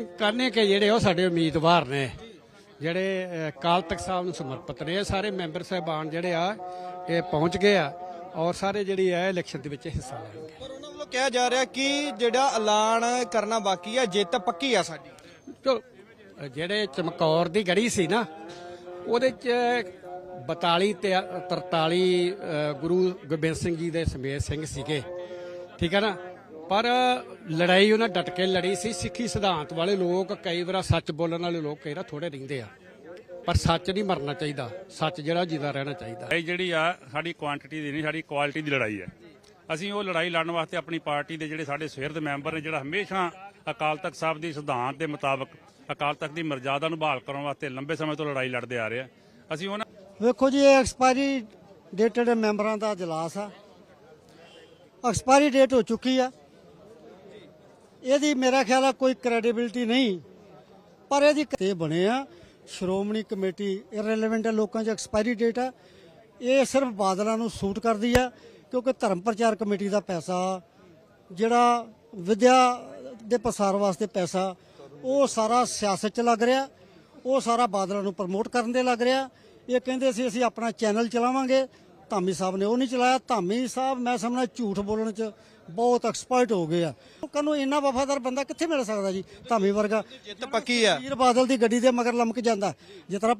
ਕਾਨੇ ਕੇ ਜਿਹੜੇ ਉਹ ਸਾਡੇ ਉਮੀਦਵਾਰ ਨੇ ਜਿਹੜੇ ਅ, ਅਕਾਲ ਤਖਤ ਸਾਹਿਬ ਨੂੰ ਸਮਰਪਿਤ ਨੇ ਸਾਰੇ ਮੈਂਬਰ ਸਾਹਿਬਾਨ ਜਿਹੜੇ ਆ ਇਹ ਪਹੁੰਚ ਗਏ ਆ ਔਰ ਸਾਰੇ ਜਿਹੜੀ ਹੈ ਇਲੈਕਸ਼ਨ ਦੇ ਵਿੱਚ ਹਿੱਸਾ ਲੈਣਗੇ। ਪਰ ਉਹਨਾਂ ਵੱਲੋਂ ਕਿਹਾ ਜਾ ਰਿਹਾ ਕਿ ਜਿਹੜਾ ਐਲਾਨ ਕਰਨਾ ਬਾਕੀ ਹੈ ਜਿੱਤ ਪੱਕੀ ਆ ਸਾਡੀ। ਚਲੋ ਜਿਹੜੇ ਚਮਕੌਰ ਦੀ ਗੜੀ ਸੀ ਨਾ ਉਹਦੇ ਚ 42 ਤੇ 43 ਅ, ਗੁਰੂ ਗੋਬਿੰਦ ਸਿੰਘ ਜੀ ਦੇ ਸਮੇਤ ਸਿੰਘ ਸੀਗੇ ਠੀਕ ਹੈ ਨਾ? ਪਰ ਲੜਾਈ ਉਹਨਾਂ ਡਟ ਕੇ ਲੜੀ ਸੀ। ਸਿੱਖੀ ਸਿਧਾਂਤ ਵਾਲੇ ਲੋਕ ਕਈ ਵਾਰ ਸੱਚ ਬੋਲਣ ਵਾਲੇ ਲੋਕ ਕਈ ਵਾਰ ਥੋੜੇ ਰਹਿੰਦੇ ਆ। ਪਰ ਸੱਚ ਨਹੀਂ ਮਰਨਾ ਚਾਹੀਦਾ। ਸੱਚ ਜਿਹੜਾ ਜਿੰਦਾ ਰਹਿਣਾ ਚਾਹੀਦਾ। ਲੜਾਈ ਜਿਹੜੀ ਆ ਸਾਡੀ ਕੁਆਂਟੀਟੀ ਦੀ ਨਹੀਂ ਸਾਡੀ ਕੁਆਲਿਟੀ ਦੀ ਲੜਾਈ ਹੈ ਅਸੀਂ ਉਹ ਲੜਾਈ ਲੜਨ ਵਾਸਤੇ ਆਪਣੀ ਪਾਰਟੀ ਦੇ ਜਿਹੜੇ ਸਾਡੇ ਸਵੇਰ ਦੇ ਮੈਂਬਰ ਨੇ ਜਿਹੜਾ ਹਮੇਸ਼ਾ ਅਕਾਲ ਤਖਤ ਸਾਹਿਬ ਦੀ ਸਿਧਾਂਤ ਦੇ ਮੁਤਾਬਕ ਅਕਾਲ ਤਖਤ ਦੀ ਮਰਜ਼ਾਦਾ ਨੂੰ ਬਹਾਲ ਕਰਨ ਵਾਸਤੇ ਲੰਬੇ ਸਮੇਂ ਤੋਂ ਲੜਾਈ ਲੜਦੇ ਆ ਰਹੇ ਆ। ਅਸੀਂ ਉਹਨਾਂ ਵੇਖੋ ਜੀ ਇਹ ਐਕਸਪਾਇਰੀ ਡੇਟਡ ਮੈਂਬਰਾਂ ਦਾ ਇਜਲਾਸ ਆ ਐਕਸਪਾਇਰੀ ਡੇਟ ਹੋ ਚੁੱਕੀ ਆ। ਇਹਦੀ ਮੇਰਾ ਖਿਆਲ ਆ ਕੋਈ ਕ੍ਰੈਡੀਬਿਲਟੀ ਨਹੀਂ। ਪਰ ਇਹਦੀ ਤੇ ਬਣੇ ਆ। ਸ਼੍ਰੋਮਣੀ ਕਮੇਟੀ ਇਰਰੈਲੇਵੈਂਟ ਹੈ ਲੋਕਾਂ 'ਚ ਐਕਸਪਾਇਰੀ ਡੇਟ ਆ। ਇਹ ਸਿਰਫ ਬਾਦਲਾਂ ਨੂੰ ਸੂਟ ਕਰਦੀ ਆ, ਕਿਉਂਕਿ ਧਰਮ ਪ੍ਰਚਾਰ ਕਮੇਟੀ ਦਾ ਪੈਸਾ, ਜਿਹੜਾ ਵਿਦਿਆ ਦੇ ਪ੍ਰਸਾਰ ਵਾਸਤੇ ਪੈਸਾ, ਉਹ ਸਾਰਾ ਸਿਆਸਤ 'ਚ ਲੱਗ ਰਿਹਾ। ਉਹ ਸਾਰਾ ਬਾਦਲਾਂ ਨੂੰ ਪ੍ਰਮੋਟ ਕਰਨ ਦੇ ਲੱਗ ਰਿਹਾ। ਇਹ ਕਹਿੰਦੇ ਸੀ, ਅਸੀਂ ਆਪਣਾ ਚੈਨਲ ਚਲਾਵਾਂਗੇ। ਧਾਮੀ ਸਾਹਿਬ ਨੇ ਉਹ ਨਹੀਂ ਚਲਾਇਆ। ਧਾਮੀ ਸਾਹਿਬ ਮੈਂ ਸਮਝਦਾ ਝੂਠ ਬੋਲਣ 'ਚ ਬਹੁਤ ਐਕਸਪਰਟ ਹੋ ਗਏ ਆ। ਲੋਕਾਂ ਨੂੰ ਇੰਨਾ ਵਫਾਦਾਰ ਬੰਦਾ ਕਿੱਥੇ ਮਿਲ ਸਕਦਾ ਜੀ? ਧਾਮੀ ਵਰਗਾ। ਜਿੱਤ ਪੱਕੀ ਆ। ਵੀਰ ਬਾਦਲ ਦੀ ਗੱਡੀ ਦੇ ਮਗਰ ਲਮਕ ਜਾਂਦਾ। ਜਿਸ ਤਰ੍ਹਾਂ